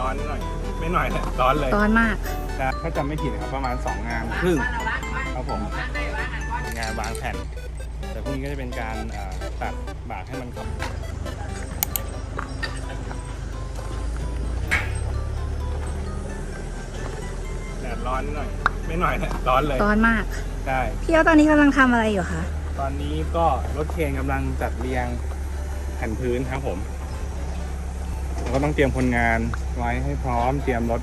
ร้อนหน่อย ไม่หน่อยนะร้อนเลยร้อนมาก นะถ้าจำไม่ผิดนะครับประมาณ 2 งานครึ่งครับผม งานวางแผ่น แต่พรุ่งนี้ก็จะเป็นการเอ่อตัดบากให้มันขับ แดดร้อนหน่อย ไม่หน่อยนะร้อนเลยร้อนมากใช่พี่เอาตอนนี้กำลังทำอะไรอยู่คะ ตอนนี้ก็รถเคนกำลังจัดเรียงแผ่นพื้นครับผม เราก็ต้องเตรียมคนงานไว้ให้พร้อม เตรียมรถ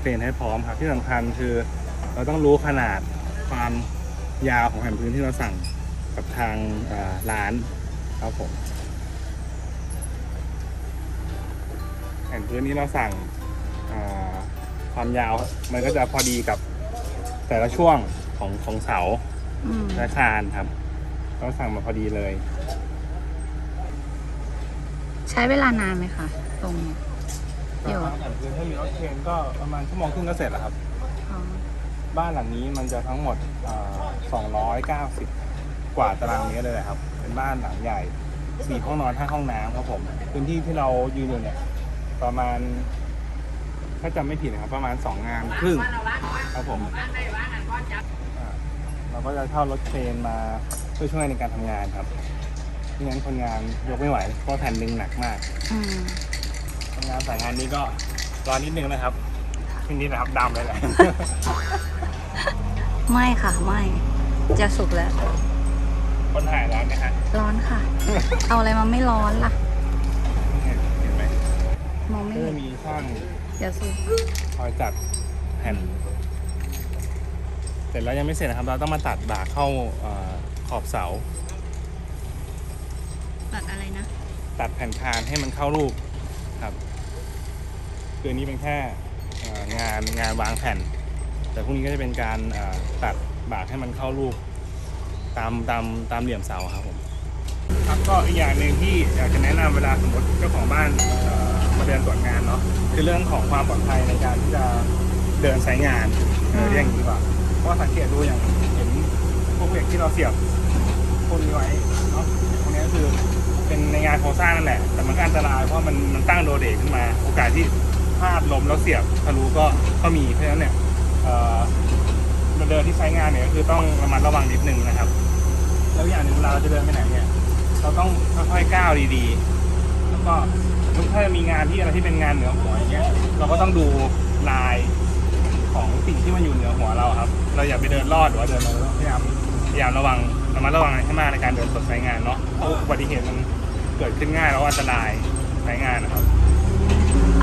เครนให้พร้อมครับที่สำคัญคือ เราต้องรู้ขนาดความยาวของแผ่นพื้นที่เราสั่งกับทางเอ่อร้านครับผมแผ่นพื้นนี้เราสั่งเอ่อความยาวมันก็จะพอดีกับแต่ละช่วงของของเสาอืมและคานครับต้องสั่งมาพอดีเลย ใช้เวลานานไหมคะตรงเนี้ยเดี๋ยวแผ่นพื้นถ้ามีรถเคนก็ประมาณชั่วโมงครึ่งก็เสร็จแล้วครับ อ๋อบ้านหลังนี้มันจะทั้งหมดเอ่อ290 กว่าตารางเมตรเลยนะครับ เป็นบ้านหลังใหญ่สี่ห้องนอนห้าห้องน้ำครับผม พื้นที่ที่เรายืนอยู่เนี่ย ประมาณ ถ้าจำไม่ผิดนะครับ ประมาณ2งานครึ่งครับผมอ่าเราก็จะเช่ารถเครนมาเพื่อช่วยในการทำงานครับ ไม่งั้นคนงานยกไม่ไหว เพราะแผ่นหนึ่งหนักมากอืมทำงานสายงานนี้ก็ร้อนนิดนึงนะครับนิดนิดนะครับดำเลยแหละ ไม่ค่ะไม่ จะสุกแล้ว คนถ่ายร้อนไหมฮะร้อนค่ะ เอาอะไรมาไม่ร้อนล่ะ เห็นเห็นไหมมองไม่ก็เห็จะนมีช่างเดี๋ยวสุกคอยจัดแผ่น เสร็จแล้วยังไม่เสร็จนะครับ เราต้องมาตัดบากเข้าเอ่อขอบเสาตัดอะไร นะ ตัดแผ่นคานให้มันเข้ารูปครับคืออนนี้เป็นแค่งานงานวางแผ่น แต่พรุ่งนี้ก็จะเป็นการตัดบากให้มันเข้ารูปตามตามตามเหลี่ยมเสาครับผมครับก็อีกอย่างหนึ่งที่อยากจะแนะนำเวลาสมมติเจ้าของบ้านมาเดินตรวจงานเนาะคือเรื่องของความปลอดภัยในการที่จะเดินสายงานเรียกอย่างนี้ดีกว่าเพราะสังเกตดูอย่างเห็นพวกเหล็กที่เราเสียบพวกนี้ไว้เนาะพวกนี้ก็คือ เป็นในงานโครงสร้างนั่นแหละ แต่มันก็อันตรายเพราะมันมันตั้งโดเดขึ้นมา โอกาสที่พลาดล้มแล้วเสียบทะลุก็ก็มีเพราะฉะนั้นเนี่ยเอ่อเดินที่ใช้งานเนี่ยก็คือต้องระมัดระวังนิดนึงนะครับ แล้วอย่างหนึ่งเราจะเดินไปไหนเนี่ยเราต้องค่อยๆก้าวดีๆ แล้วก็ถ้ามีงานที่อะไรที่เป็นงานเหนือหัวอย่างเงี้ยเราก็ต้องดูลายของสิ่งที่มันอยู่เหนือหัวเราครับ เราอย่าไปเดินลอดหรือว่าเดินอะไรเราพยายามพยายามระวัง ระมัดระวังให้มากในการเดินสดใช้งานเนาะเพราะอุบัติเหตุมันเกิดขึ้นง่ายแล้วอันตรายใช้งานนะครับ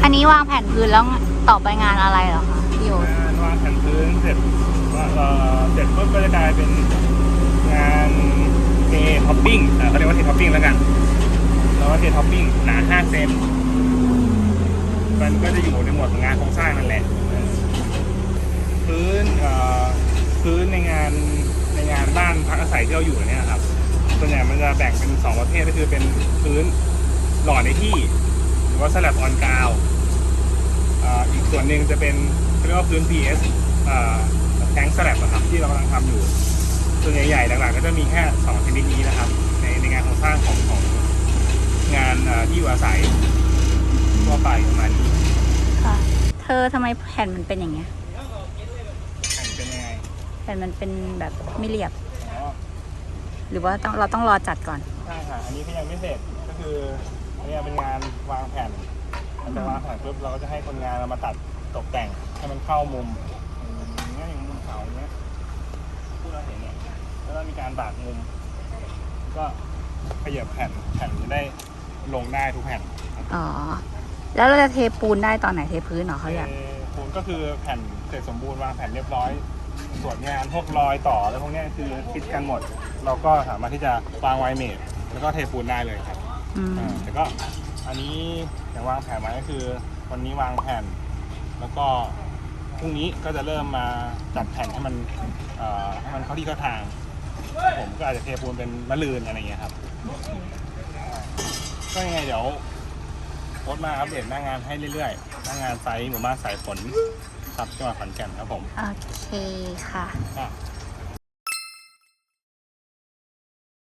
อันนี้วางแผ่นพื้นแล้วต่อไปงานอะไรเหรอคะพี่โอ๊ตงานวางแผ่นพื้นเสร็จเอ่อเสร็จปุ๊บก็จะกลายเป็นงานเทท็อปปิ้งอ่าเขาเรียกว่าเทท็อปปิ้งแล้วกันแล้วก็เทท็อปปิ้งหนา5เซนมันก็จะอยู่ในหมวดของงานโครงสร้างนั่นแหละพื้นเอ่อพื้นในงานใน งานบ้านพักอาศัยที่เราอยู่เนี่ยครับส่วนใหญ่มันจะแบ่งเป็นสองประเภทก็คือเป็นพื้นหล่อในที่หรือว่าสลับออนกาวอีกส่วนหนึ่งจะเป็นเรียกว่าพื้น PS อ่าแทงสแลบอะครับที่เรากำลังทำอยู่ ส่วนใหญ่ๆหลักๆก็จะมีแค่สองชนิดนี้นะครับ ในในงานโครงสร้างของของงานที่อยู่อาศัยทั่วไปประมาณนี้ค่ะเธอทำไมแผ่นมันเป็นอย่างเงี้ย แข่งเป็นยังไง แผ่นมันเป็นแบบไม่เรียบอ๋อหรือว่าต้องเราต้องรอจัดก่อน ใช่ค่ะ อันนี้ก็ยังไม่เสร็จ ก็คืออันนี้เป็นงานวางแผ่นมันจะวางแผ่นปุ๊บเราก็จะให้คนงานเรามาตัดตกแต่งให้มันเข้ามุมอย่างเงี้ยอย่างมุมเสาอย่างเงี้ยที่เราเห็นเนี่ยแล้วก็มีการบากมุม ก็ขยับแผ่นแผ่นจะได้ลงได้ทุกแผ่นอ๋อ แล้วเราจะเทปูนได้ตอนไหนเทพื้นเหรอเขาอยาก เอ่อปูนก็คือแผ่นเสร็จสมบูรณ์วางแผ่นเรียบร้อย ส่วนงานพวกรอยต่อแล้วพวกเนี้ยคือคิดกันหมด เราก็สามารถที่จะวางไวเมทแล้วก็เทปูนได้เลยครับอืมอ่าแต่ก็อันนี้อย่างวางแผนไว้ก็คือวันนี้วางแผ่น แล้วก็พรุ่งนี้ก็จะเริ่มมาจัดแผ่นให้มันเอ่อให้มันเข้าที่เข้าทาง ผมก็อาจจะเทปูนเป็นมะลืนอะไรอย่างเงี้ยครับอ่าก็ยังไงเดี๋ยวโพสต์มาอัปเดตหน้างานให้เรื่อยๆ หน้างานไซต์หมู่บ้านสายฝน ครับจังหวัดขอนแก่นครับผม โอเคค่ะอะ